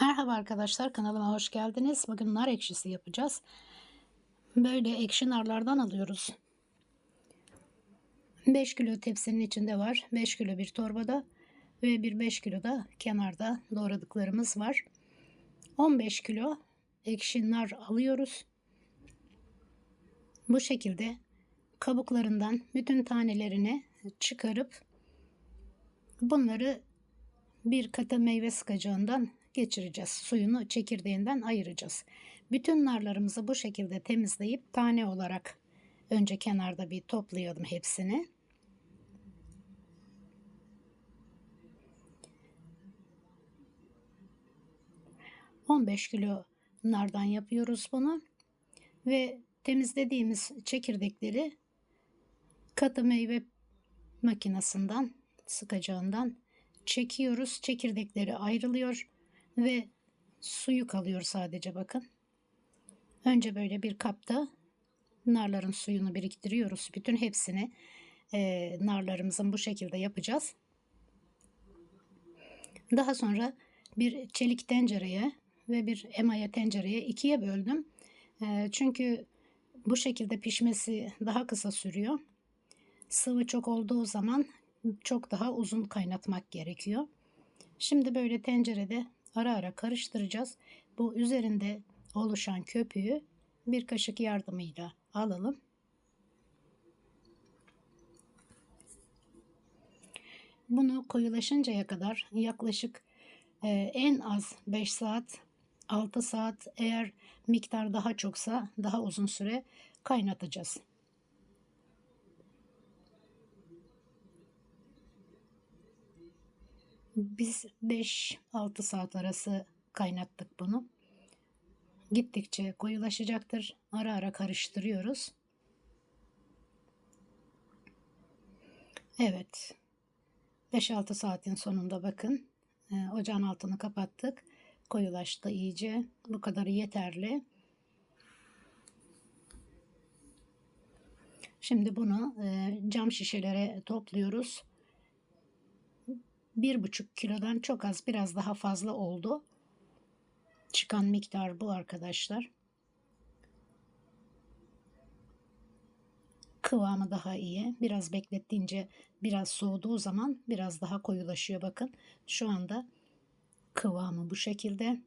Merhaba arkadaşlar kanalıma hoş geldiniz. Bugün nar ekşisi yapacağız. Böyle ekşi narlardan alıyoruz. 5 kilo tepsinin içinde var. 5 kilo bir torbada ve bir 5 kilo da kenarda doğradıklarımız var. 15 kilo ekşi nar alıyoruz. Bu şekilde kabuklarından bütün tanelerini çıkarıp bunları bir kata meyve sıkacağından geçireceğiz. Suyunu çekirdeğinden ayıracağız. Bütün narlarımızı bu şekilde temizleyip tane olarak önce kenarda bir toplayalım hepsini. ...15 kilo nardan yapıyoruz bunu. Ve temizlediğimiz çekirdekleri... ...katı meyve makinesinden... ...sıkacağından çekiyoruz. Çekirdekleri ayrılıyor ve suyu kalıyor sadece bakın. Önce böyle bir kapta narların suyunu biriktiriyoruz. Bütün hepsini e, narlarımızın bu şekilde yapacağız. Daha sonra bir çelik tencereye ve bir emaya tencereye ikiye böldüm. E, çünkü bu şekilde pişmesi daha kısa sürüyor. Sıvı çok olduğu zaman çok daha uzun kaynatmak gerekiyor. Şimdi böyle tencerede ara ara karıştıracağız. Bu üzerinde oluşan köpüğü bir kaşık yardımıyla alalım. Bunu koyulaşıncaya kadar yaklaşık e, en az 5 saat 6 saat eğer miktar daha çoksa daha uzun süre kaynatacağız. Biz 5-6 saat arası kaynattık bunu. Gittikçe koyulaşacaktır. Ara ara karıştırıyoruz. Evet. 5-6 saatin sonunda bakın. E, ocağın altını kapattık. Koyulaştı iyice. Bu kadarı yeterli. Şimdi bunu e, cam şişelere topluyoruz bir buçuk kilodan çok az biraz daha fazla oldu. Çıkan miktar bu arkadaşlar. Kıvamı daha iyi. Biraz beklettiğince biraz soğuduğu zaman biraz daha koyulaşıyor bakın. Şu anda kıvamı bu şekilde.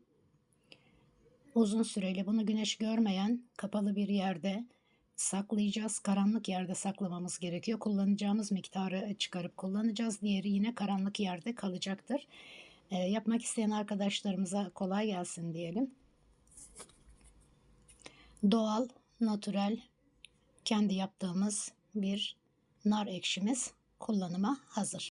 Uzun süreli bunu güneş görmeyen kapalı bir yerde saklayacağız. Karanlık yerde saklamamız gerekiyor. Kullanacağımız miktarı çıkarıp kullanacağız. Diğeri yine karanlık yerde kalacaktır. E, yapmak isteyen arkadaşlarımıza kolay gelsin diyelim. Doğal, natürel, kendi yaptığımız bir nar ekşimiz kullanıma hazır.